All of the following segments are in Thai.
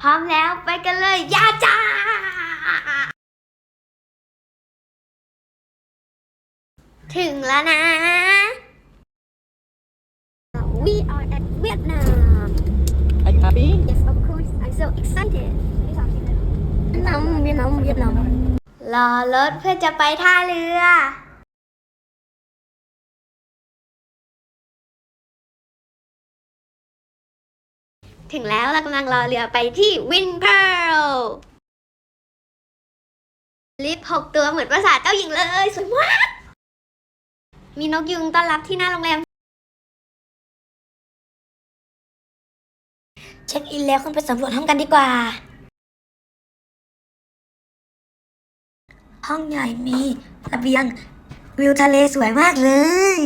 พร้อมแล้วไปกันเลยยาจ้าถึงแล้วนะ We are at Vietnam Are you happy? Yes of course I'm so excited เวียดนามเวียดนามเวียดนามรอรถเพื่อจะไปท่าเรือ ถึงแล้วเรากำลังรอเรือไปที่วินเพลลิฟต์หกตัวเหมือนประสาทเจ้าหญิงเลยสวยมาก มีนกยุงต้อนรับที่หน้าโรงแรม เช็คอินแล้วขึ้นไปสำรวจห้องกันดีกว่า ห้องใหญ่มีระเบียง วิวทะเลสวยมากเลย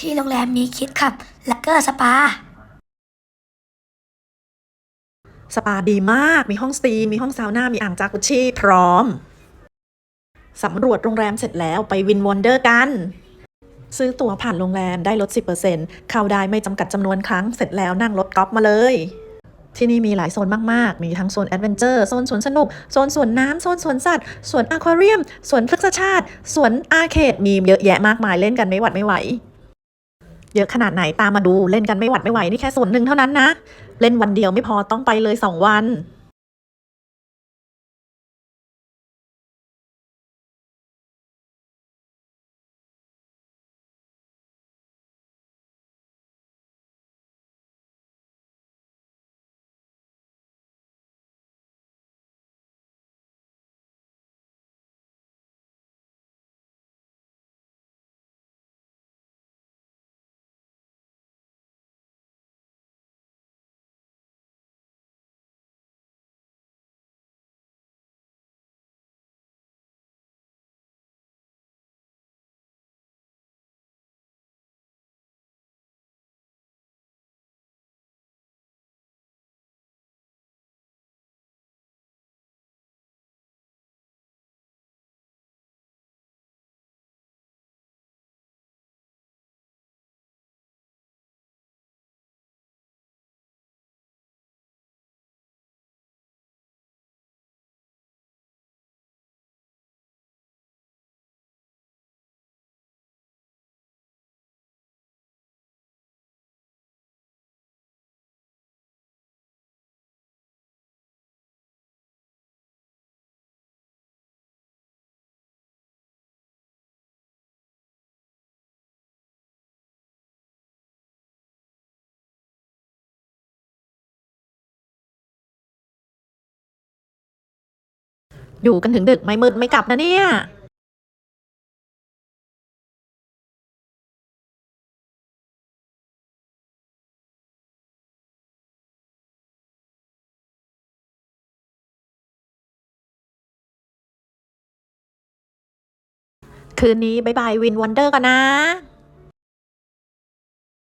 ที่โรงแรมมีคิดขับลักเกอร์สปา สปาดีมาก มีห้องสตรีมมีห้องซาวน่า มีอ่างจากุชชี่พร้อม สำรวจโรงแรมเสร็จแล้วไปวินวอนเดอร์กัน ซื้อตั๋วผ่านโรงแรมได้ลด 10%เข้าได้ไม่จำกัดจำนวนครั้ง เสร็จแล้วนั่งรถกอล์ฟมาเลย ที่นี่มีหลายโซนมากๆ มีทั้งโซนแอดเวนเจอร์ โซนสวนสนุก โซนสวนน้ำ โซนสวนสัตว์ สวนอควาเรียม สวนพฤกษชาติ สวนอาร์เคด มีเยอะแยะมากมายเล่นกันไม่หวัดไม่ไหว เยอะขนาดไหนตามมาดูเล่นกันไม่หวัดไม่ไหวนี่แค่ส่วนหนึ่งเท่านั้นนะ เล่นวันเดียวไม่พอต้องไปเลยสองวัน อยู่กันถึงดึกไม่มืดไม่กลับนะเนี่ยคืนนี้บายบายวินวันเดอร์กันนะ